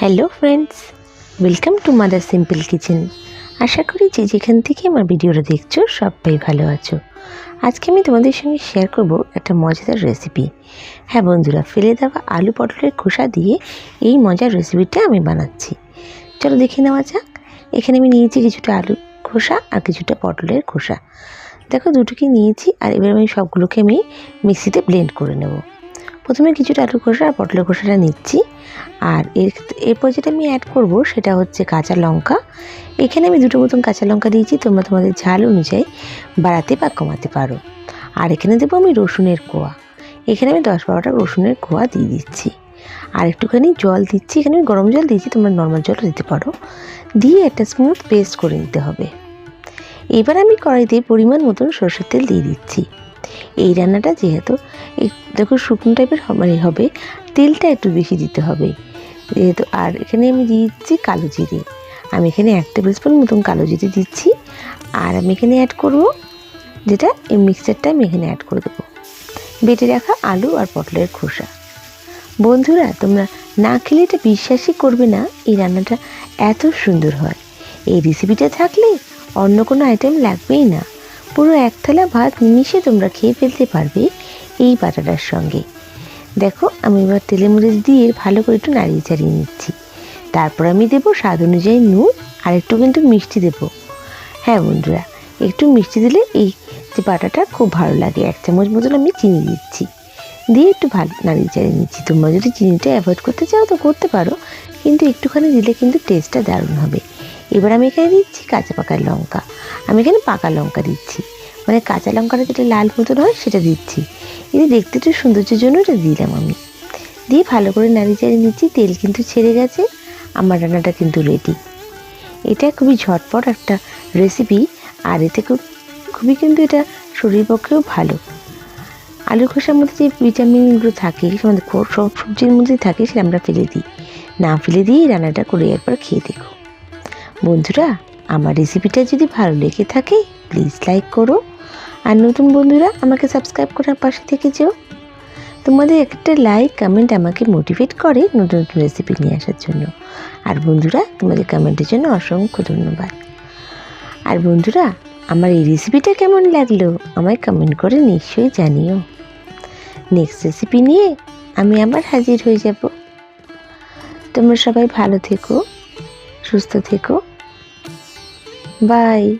Hello friends welcome to mother simple kitchen আশা করি যে যেখান থেকে আমার ভিডিওটা দেখছ, সবাই ভালো আছো। আজকে আমি তোমাদের সঙ্গে শেয়ার করব একটা মজাদার রেসিপি হ্যাঁ বন্ধুরা, ফেলে দেওয়া আলু পটলের খোসা দিয়ে এই মজার রেসিপিটা আমি বানাচ্ছি। চলো দেখে নেওয়া যাক। এখানে আমি নিয়েছি কিছুটা আলু খোসা আর কিছুটা পটলের খোসা। দেখো, দুটোকে নিয়েছি আর এবার আমি সবগুলোকে আমি মিক্সিতে ব্লেন্ড করে নেব। প্রথমে কিছুটা আলু খোসা আর পটলের খোসাটা নিচ্ছি। আর এর এরপর যেটা আমি অ্যাড করব সেটা হচ্ছে কাঁচা লঙ্কা। এখানে আমি দুটো মতন কাঁচা লঙ্কা দিয়েছি, তোমরা তোমাদের ঝাল অনুযায়ী বাড়াতে বা কমাতে পারো। আর এখানে দেবো আমি রসুনের কোয়া। এখানে আমি দশ বারোটা রসুনের কোয়া দিয়ে দিচ্ছি। আর একটুখানি জল দিচ্ছি, এখানে আমি গরম জল দিয়েছি, তোমরা নর্মাল জলও দিতে পারো। দিয়ে একটা স্মুথ পেস্ট করে নিতে হবে। এবার আমি কড়াইতে পরিমাণ মতন সরষের তেল দিয়ে দিচ্ছি। এই রান্নাটা যেহেতু দেখো শুকনো টাইপের মানে হবে, তেলটা একটু বেশি দিতে হবে। যেহেতু আর এখানে আমি দিচ্ছি কালো জিরে। আমি এখানে এক টেবিল স্পুন মতন কালো জিরে দিচ্ছি। আর আমি এখানে অ্যাড করব যেটা এই মিক্সচারটা আমি এখানে অ্যাড করে দেবো। বেটে রাখা আলু আর পটলের খোসা। বন্ধুরা, তোমরা না খেলে এটা বিশ্বাসই করবে না, এই রান্নাটা এত সুন্দর হয়। এই রেসিপিটা থাকলে অন্য কোনো আইটেম লাগবেই না। পুরো এক থালা ভাত নিমিশে তোমরা খেয়ে ফেলতে পারবে এই বাটাটার সঙ্গে। দেখো, আমি এবার তেলে মরিচ দিয়ে ভালো করে একটু নাড়িয়ে চাড়িয়ে নিচ্ছি। তারপর আমি দেবো স্বাদ অনুযায়ী নুন, আর একটু কিন্তু মিষ্টি দেবো। হ্যাঁ বন্ধুরা, একটু মিষ্টি দিলে এই যে বাটাটা খুব ভালো লাগে। এক চামচ মতন আমি চিনি দিচ্ছি। দিয়ে একটু ভালো নাড়িয়ে চাড়িয়ে নিচ্ছি। তোমরা যদি চিনিটা অ্যাভয়েড করতে চাও তো করতে পারো, কিন্তু একটুখানি দিলে কিন্তু টেস্টটা দারুণ হবে। এবার আমি এখানে দিচ্ছি কাঁচা পাকা লঙ্কা। আমি এখানে পাকা লঙ্কা দিচ্ছি। মানে কাঁচা লঙ্কাটা যেটা লাল মতন হয়, সেটা দিচ্ছি। এটা দেখতে একটু সৌন্দর্যের জন্য এটা দিলাম আমি। দিয়ে ভালো করে নাড়িয়ে চাড়িয়ে নিচ্ছি, তেল কিন্তু ছেড়ে গেছে, আমার রান্নাটা কিন্তু রেডি এটা খুবই ঝটপট একটা রেসিপি আর এতে খুব, খুবই কিন্তু এটা শরীর পক্ষেও ভালো। আলু খোসার মধ্যে যে ভিটামিনগুলো থাকে সব সবজির মধ্যে থাকে, সেটা আমরা ফেলে দিই। না ফেলে দিয়ে রান্নাটা করে একবার খেয়ে দেখো। বন্ধুরা, আমার রেসিপিটা যদি ভালো লেগে থাকে প্লিজ লাইক করো। আর নতুন বন্ধুরা, আমাকে সাবস্ক্রাইব করার পাশে থেকে যেও। তোমাদের একটা লাইক কমেন্ট আমাকে মোটিভেট করে নতুন নতুন রেসিপি নিয়ে আসার জন্য। আর বন্ধুরা, তোমাদের কমেন্টের জন্য অসংখ্য ধন্যবাদ। আর বন্ধুরা, আমার এই রেসিপিটা কেমন লাগল, আমায় কমেন্ট করে নিশ্চয়ই জানিও। নেক্সট রেসিপি নিয়ে আমি আবার হাজির হয়ে যাব। তোমরা সবাই ভালো থেকো, সুস্থ থেকো। Bye.